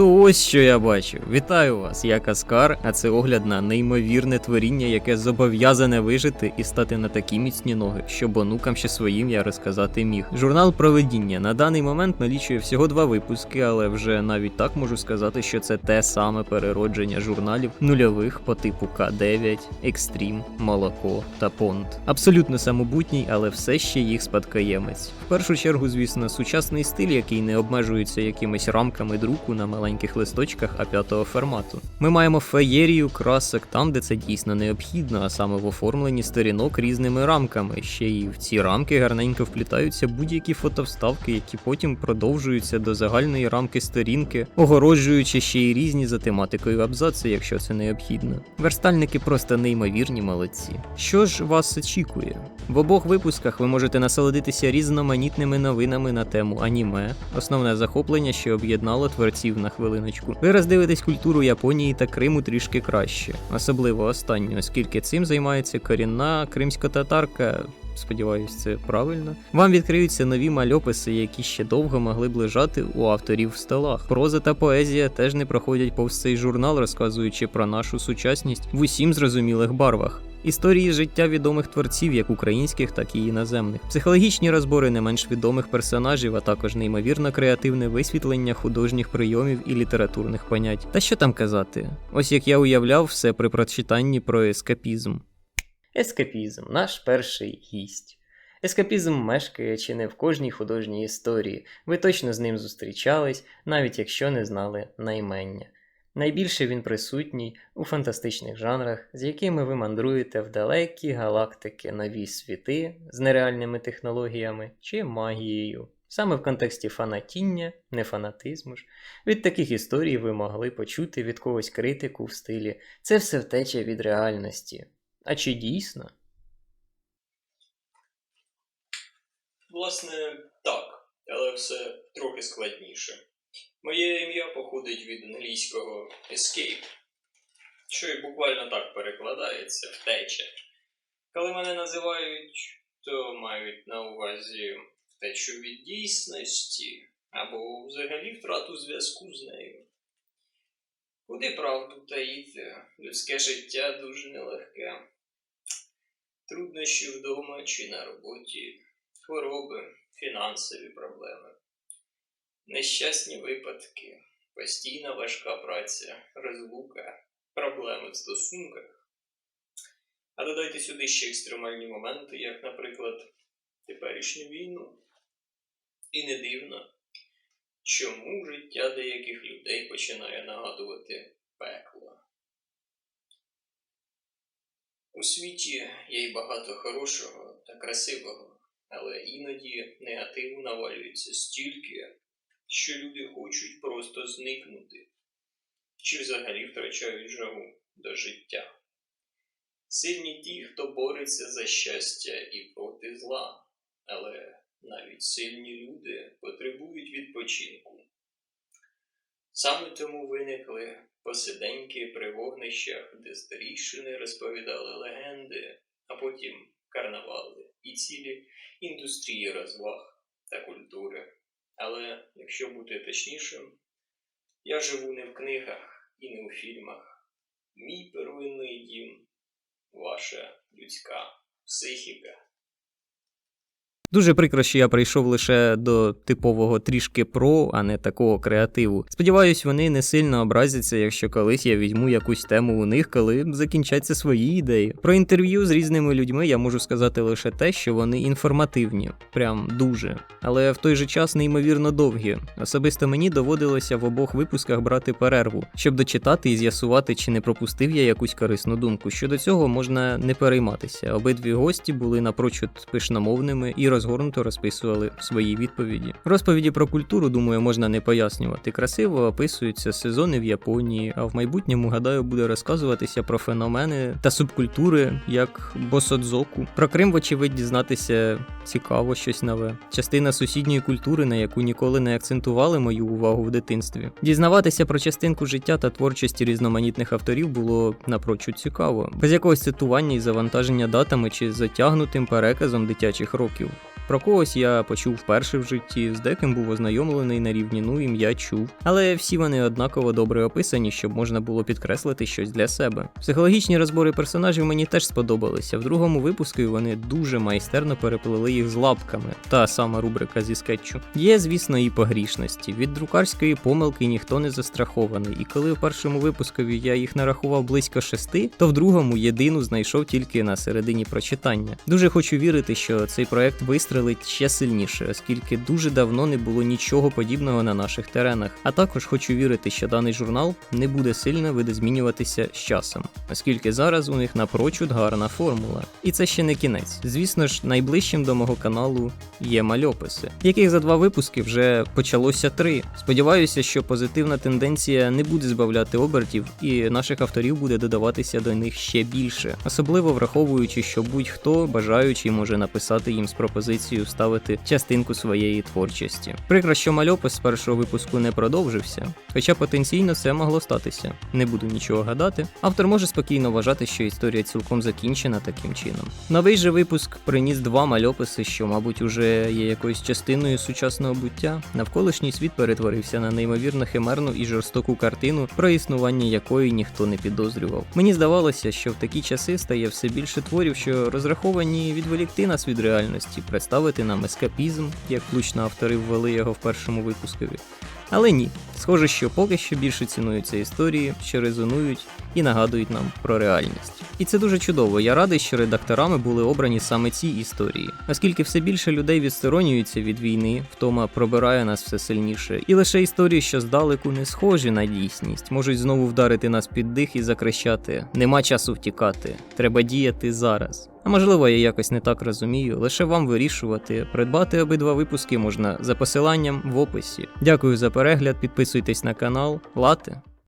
То ось що я бачу. Вітаю вас, я Каскар, а це огляд на неймовірне творіння, яке зобов'язане вижити і стати на такі міцні ноги, щоб онукам ще своїм я розказати міг. Журнал проведіння на даний момент налічує всього два випуски, але вже навіть так можу сказати, що це те саме переродження журналів нульових по типу К9, Екстрім, Молоко та Понт. Абсолютно самобутній, але все ще їх спадкоємець. В першу чергу, звісно, сучасний стиль, який не обмежується якимись рамками друку на маленьких листочках А5 формату. Ми маємо феєрію красок там, де це дійсно необхідно, а саме в оформленні сторінок різними рамками. Ще й в ці рамки гарненько вплітаються будь-які фотовставки, які потім продовжуються до загальної рамки сторінки, огороджуючи ще й різні за тематикою абзаци, якщо це необхідно. Верстальники просто неймовірні молодці. Що ж вас очікує? В обох випусках ви можете насолодитися різноманітними новинами на тему аніме, основне захоплення, що об'єднало творців на хвилиночку. Ви роздивитесь культуру Японії та Криму трішки краще, особливо останню, оскільки цим займається корінна кримсько-татарка. Сподіваюсь, це правильно. Вам відкриються нові мальописи, які ще довго могли б лежати у авторів в столах. Проза та поезія теж не проходять повз цей журнал, розказуючи про нашу сучасність в усім зрозумілих барвах. Історії життя відомих творців, як українських, так і іноземних, психологічні розбори не менш відомих персонажів, а також неймовірно креативне висвітлення художніх прийомів і літературних понять. Та що там казати? Ось як я уявляв все при прочитанні про ескапізм. Ескапізм наш перший гість. Ескапізм мешкає чи не в кожній художній історії. Ви точно з ним зустрічались, навіть якщо не знали наймення. Найбільше він присутній у фантастичних жанрах, з якими ви мандруєте в далекі галактики, нові світи з нереальними технологіями чи магією. Саме в контексті фанатіння, не фанатизму ж, від таких історій ви могли почути від когось критику в стилі це все втеча від реальності. А чи дійсно? Власне, так, але все трохи складніше. Моє ім'я походить від англійського escape, що й буквально так перекладається втеча. Коли мене називають, то мають на увазі втечу від дійсності або взагалі втрату зв'язку з нею. Куди правду таїти, людське життя дуже нелегке. Труднощі вдома чи на роботі, хвороби, фінансові проблеми, нещасні випадки, постійна важка праця, розлука, проблеми в стосунках. А додайте сюди ще екстремальні моменти, як, наприклад, теперішню війну. І не дивно, чому життя деяких людей починає нагадувати пекло. У світі є й багато хорошого та красивого, але іноді негативу навалюється стільки, що люди хочуть просто зникнути, чи взагалі втрачають жагу до життя. Сильні ті, хто бореться за щастя і проти зла, але навіть сильні люди потребують відпочинку. Саме тому виникли посиденьки при вогнищах, де старішини розповідали легенди, а потім карнавали і цілі індустрії розваг та культури. Але якщо бути точнішим, я живу не в книгах і не у фільмах. Мій первинний дім ваша людська психіка. Дуже прикро, що я прийшов лише до типового трішки про, а не такого креативу. Сподіваюсь, вони не сильно образяться, якщо колись я візьму якусь тему у них, коли закінчаться свої ідеї. Про інтерв'ю з різними людьми я можу сказати лише те, що вони інформативні, прям дуже. Але в той же час неймовірно довгі. Особисто мені доводилося в обох випусках брати перерву, щоб дочитати і з'ясувати, чи не пропустив я якусь корисну думку. Щодо цього можна не перейматися. Обидві гості були напрочуд пишномовними і розгорнуто розписували свої відповіді. Розповіді про культуру, думаю, можна не пояснювати. Красиво описуються сезони в Японії, а в майбутньому, гадаю, буде розказуватися про феномени та субкультури, як босодзоку. Про Крим, вочевидь, дізнатися цікаво щось нове. Частина сусідньої культури, на яку ніколи не акцентували мою увагу в дитинстві. Дізнаватися про частинку життя та творчості різноманітних авторів було напрочуд цікаво, без якогось цитування і завантаження датами чи затягнутим переказом дитячих років. Про когось я почув вперше в житті, з деким був ознайомлений на рівні, ну ім'я чув. Але всі вони однаково добре описані, щоб можна було підкреслити щось для себе. Психологічні розбори персонажів мені теж сподобалися. В другому випуску вони дуже майстерно переплели їх з лапками, та сама рубрика зі скетчу. Є, звісно, і погрішності. Від друкарської помилки ніхто не застрахований. І коли в першому випускові я їх нарахував близько шести, то в другому єдину знайшов тільки на середині прочитання. Дуже хочу вірити, що цей проект вистрелить ще сильніше, оскільки дуже давно не було нічого подібного на наших теренах. А також хочу вірити, що даний журнал не буде сильно видозмінюватися з часом, оскільки зараз у них напрочуд гарна формула. І це ще не кінець. Звісно ж, найближчим до мого каналу є мальописи, яких за два випуски вже почалося три. Сподіваюся, що позитивна тенденція не буде збавляти обертів, і наших авторів буде додаватися до них ще більше, особливо враховуючи, що будь-хто бажаючий може написати їм з пропозицією вставити частинку своєї творчості. Прикро, що мальопис з першого випуску не продовжився, хоча потенційно це могло статися. Не буду нічого гадати. Автор може спокійно вважати, що історія цілком закінчена таким чином. Новий же випуск приніс два мальописи, що, мабуть, уже є якоюсь частиною сучасного буття. Навколишній світ перетворився на неймовірно химерну і жорстоку картину, про існування якої ніхто не підозрював. Мені здавалося, що в такі часи стає все більше творів, що розраховані відволікти нас від реальності, представити нам ескапізм, як влучно автори ввели його в першому випускові. Але ні, схоже, що поки що більше цінуються історії, що резонують і нагадують нам про реальність. І це дуже чудово. Я радий, що редакторами були обрані саме ці історії, оскільки все більше людей відсторонюються від війни, втома пробирає нас все сильніше, і лише історії, що здалеку не схожі на дійсність, можуть знову вдарити нас під дих і закричати: нема часу втікати, треба діяти зараз. А можливо, я якось не так розумію, лише вам вирішувати. Придбати обидва випуски можна за посиланням в описі. Дякую за перегляд, підписуйтесь на канал, лати.